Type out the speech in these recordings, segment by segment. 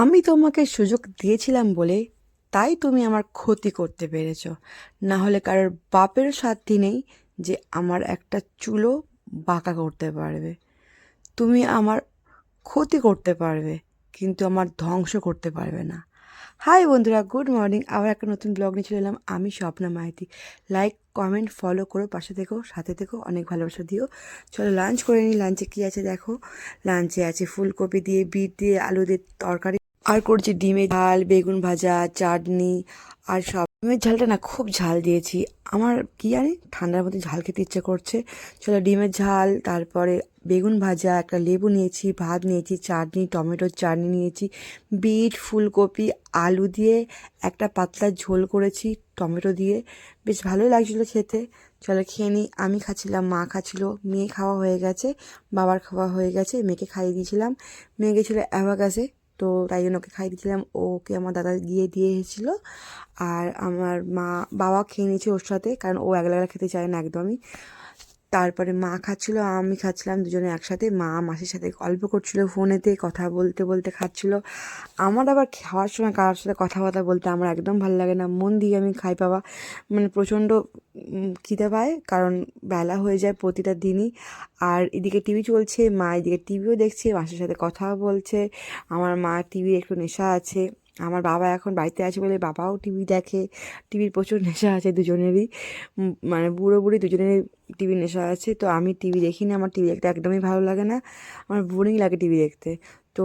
আমি তোমাকে সুযোগ দিয়েছিলাম বলে তাই তুমি আমার ক্ষতি করতে পেরেছ। না হলে কারোর বাপের সাধ্যি নেই যে আমার একটা চুলো বাঁকা করতে পারবে। তুমি আমার ক্ষতি করতে পারবে, কিন্তু আমার ধ্বংস করতে পারবে না। হাই বন্ধুরা, গুড মর্নিং। আবার একটা নতুন ব্লগ নিয়ে চলে এলাম। আমি Swapna Maiti. Like, comment, follow করো, পাশে থেকো, সাথে থেকো, অনেক ভালোবাসা দিও। চলো লাঞ্চ করে নিই। লাঞ্চে কী আছে দেখো? লাঞ্চে আছে ফুলকপি দিয়ে, বিট দিয়ে, আলু দিয়ে তরকারি। আর করছি ডিমের ঝাল, বেগুন ভাজা, চাটনি আর সব। ডিমের ঝালটা না খুব ঝাল দিয়েছি। আমার কি জানি, ঠান্ডার মধ্যে ঝাল খেতে ইচ্ছে করছে। চলো ডিমের ঝাল, তারপরে বেগুন ভাজা, একটা লেবু নিয়েছি, ভাত নিয়েছি, চাটনি, টমেটোর চাটনি নিয়েছি, বিট, ফুলকপি, আলু দিয়ে একটা পাতলা ঝোল করেছি টমেটো দিয়ে। বেশ ভালোই লাগছিল খেতে। চলো খেয়ে নিই। আমি খাচ্ছিলাম, মা খাচ্ছিল, মেয়ে খাওয়া হয়ে গেছে, বাবার খাওয়া হয়ে গেছে, মেয়েকে খাইয়ে দিয়েছিলাম। মেয়ে গেছিল অ্যাভাকাসে। তো তাই জন্য ওকে খাইয়ে দিয়েছিলাম। ওকে আমার দাদা গিয়ে দিয়ে এসেছিল। আর আমার মা বাবা খেয়ে নিয়েছে ওর সাথে, কারণ ও একলা একলা খেতে চায় না একদমই। তারপরে মা খাচ্ছিল, আমি খাচ্ছিলাম, দুজনে একসাথে। মা মাসির সাথে গল্প করছিল, ফোনেতে কথা বলতে বলতে খাচ্ছিল। আমার আবার খাওয়ার সময় কারোর সাথে কথাবার্তা বলতে আমার একদম ভালো লাগে না। মন দিয়ে আমি খাই পাবা মানে প্রচণ্ড খিদে পায়, কারণ বেলা হয়ে যায় প্রতিটা দিনই। আর এদিকে টিভি চলছে, মা এদিকে টিভিও দেখছে, মাসির সাথে কথাও বলছে। আমার মা টিভির একটু নেশা আছে। আমার বাবা এখন বাড়িতে আছে বলে বাবাও টিভি দেখে, টিভির প্রচুর নেশা আছে দুজনেরই। মানে বুড়ো বুড়ি দুজনেরই টিভির নেশা আছে, তো আমি টিভি দেখি না, আমার টিভি দেখতে একদমই ভালো লাগে না। আমার বোরিং লাগে টিভি দেখতে। তো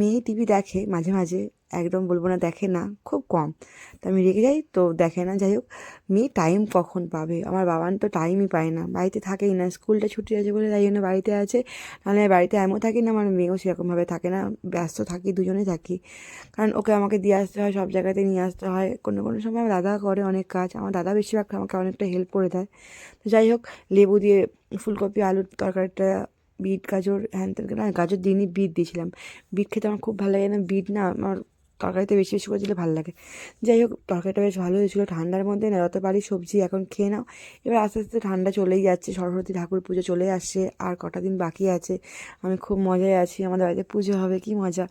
মেয়ে টিভি দেখে মাঝে মাঝে, একদম বলব না দেখে না, খুব কম। তো আমি রেগে যাই, তো দেখে না, যাই হোক। মেয়ে টাইম কখন পাবে? আমার বাবান তো টাইমই পায় না। বাড়িতে থাকেই না স্কুলটা ছুটি আছে বলে তাই জন্য বাড়িতে আছে। নাহলে বাড়িতে এমন থাকি না, আমার মেয়েও সেরকমভাবে থাকে না, ব্যস্ত থাকি, দুজনে থাকি। কারণ ওকে আমাকে দিয়ে আসতে হয়, সব জায়গাতে নিয়ে আসতে হয়। কোনো কোনো সময় আমার দাদা করে অনেক কাজ, আমার দাদা বেশিরভাগ আমাকে অনেকটা হেল্প করে দেয়। তো যাই হোক, লেবু দিয়ে ফুলকপি, আলুর তরকারিটা বিট, গাজর, হ্যান করে- না, গাজর দিনই বিট দিয়েছিলাম। বিট খেতে আমার খুব ভালো লাগে না, বিট না আমার তরকারিতে বেশি বেশি করে দিলে ভালো লাগে। যাই হোক, তরকারিটা বেশ ভালো হয়েছিল ঠান্ডার মধ্যে, না যত পারি সবজি এখন খেয়ে নাও। এবার আস্তে আস্তে ঠান্ডা চলেই যাচ্ছে, সরস্বতী ঠাকুর পুজো চলে আসছে, আর কটা দিন বাকি আছে। আমি খুব মজায় আছি, আমাদের বাড়িতে পুজো হবে, কি মজা।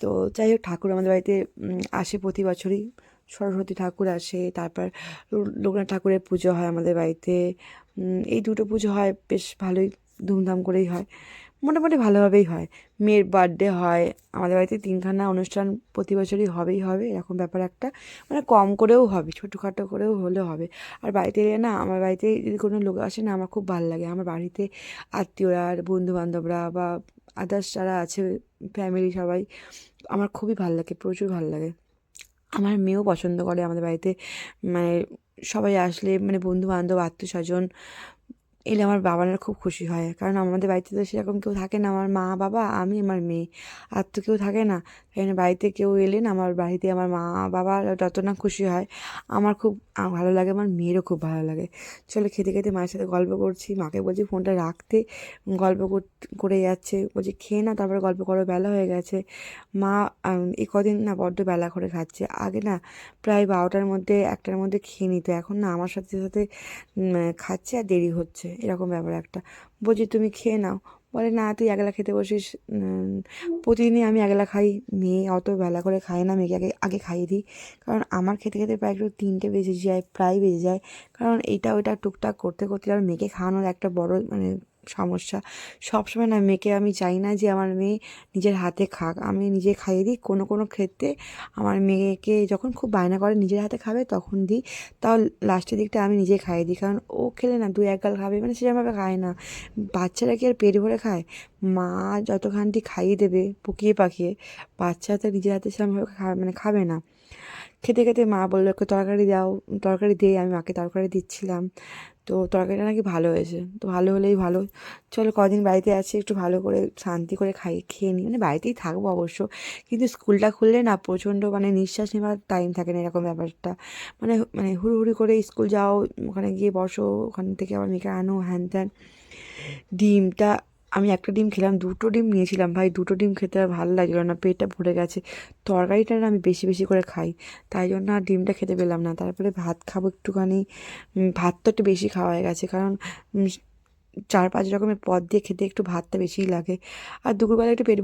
তো যাই হোক, ঠাকুর আমাদের বাড়িতে আসে প্রতি বছরই। সরস্বতী ঠাকুর আসে, তারপর লোকনাথ ঠাকুরের পুজো হয় আমাদের বাড়িতে। এই দুটো পুজো হয়, বেশ ভালোই ধুমধাম করেই হয়। মোটামুটি ভালোভাবেই হয়। মেয়ের বার্থডে হয়, আমাদের বাড়িতে তিনখানা অনুষ্ঠান প্রতি বছরই হবেই হবে, এরকম ব্যাপার একটা। মানে কম করেও হবে, ছোটোখাটো করেও হলেও হবে। আর বাড়িতে এলে না, আমার বাড়িতে যদি কোনো লোক আসে না, আমার খুব ভালো লাগে। আমার বাড়িতে আত্মীয়রা বন্ধু বান্ধবরা বা আদার্স যারা আছে ফ্যামিলি সবাই, আমার খুবই ভালো লাগে, প্রচুর ভালো লাগে। আমার মেয়েও পছন্দ করে আমাদের বাড়িতে। মানে সবাই আসলে মানে বন্ধু বান্ধব আত্মীয় স্বজন এলে আমার বাবানের খুব খুশি হয়। কারণ আমাদের বাড়িতে তো সেরকম কেউ থাকে না। আমার মা, বাবা, আমি, আমার মেয়ে। আর তো কেউ থাকে না। তাই বাড়িতে কেউ এলে না, আমার বাড়িতে আমার মা, বাবা যত না খুশি হয়, আমার খুব ভালো লাগে। আমার মেয়েরও খুব ভালো লাগে। চলো খেতে খেতে মায়ের সাথে গল্প করছি। মাকে বলছি ফোনটা রাখতে। গল্প করে যাচ্ছে। বলছি, খেয়ে না তারপরে গল্প করো। বেলা হয়ে গেছে। মা এই কদিন না বড্ড বেলা করে খাচ্ছে। আগে না প্রায় বারোটার মধ্যে, একটার মধ্যে খেয়ে নিত। এখন না আমার সাথে সাথে খাচ্ছে আর দেরি হচ্ছে। এরকম ব্যাপার একটা। বলছি, তুমি খেয়ে নাও। বলে, না, তুই একলা খেতে বসিস। প্রতিদিনই আমি একলা খাই। মেয়ে অত বেলা করে খায় না, মেয়েকে আগে আগে খাইয়ে দিই। কারণ আমার খেতে খেতে প্রায় একটু তিনটে বেজে যায়, প্রায় বেজে যায়। কারণ এইটা ওইটা টুকটাক করতে করতে আর মেয়েকে খাওয়ানোর একটা বড় মানে সমস্যা। সবসময় না মেয়েকে আমি চাই না যে আমার মেয়ে নিজের হাতে খাক। আমি নিজে খাইয়ে দিই, কোনো কোনো ক্ষেত্রে আমার মেয়েকে যখন খুব বায়না করে নিজের হাতে খাবে তখন দিই। তাও লাস্টের দিকটা আমি নিজে খাইয়ে দিই। কারণ ও খেলে না দু এক গাল খাবে মানে সেরকমভাবে খায় না। বাচ্চারা কি আর পেট ভরে খায়? মা যতখানটি খাইয়ে দেবে পুকিয়ে পাকিয়ে, বাচ্চা তো নিজের হাতে সেরকমভাবে মানে খাবে না। খেতে খেতে মা বলল, একটু তরকারি দাও, তরকারি দিয়ে আমি মাকে তরকারি দিচ্ছিলাম। তো তরকারিটা নাকি ভালো হয়েছে। তো ভালো হলেই ভালো। চলো কদিন বাড়িতে আছি, একটু ভালো করে শান্তি করে খাই, খেয়ে নিই। মানে বাড়িতেই থাকব অবশ্য। কিন্তু স্কুলটা খুললে না প্রচণ্ড মানে নিঃশ্বাস নেওয়ার টাইম থাকে না এরকম ব্যাপারটা। মানে মানে হুড়ুহুড়ি করে স্কুল যাও, ওখানে গিয়ে বসো, ওখান থেকে আবার মেয়েকে আনো হ্যান ত্যান ডিমটা আমি একটা ডিম খেলাম, দুটো ডিম নিয়েছিলাম। ভাই, দুটো ডিম খেতে আর ভালো লাগল না, পেটটা ভরে গেছে। তরকারিটা আমি বেশি বেশি করে খাই। তাই জন্য আর ডিমটা খেতে পেলাম না। তারপরে ভাত খাব একটুখানি। ভাত তো একটু বেশি খাওয়া হয়ে গেছে। কারণ চার পাঁচ রকমের পদ দিয়ে খেতে একটু ভাতটা বেশিই লাগে। আর দুপুরবেলা একটু পেট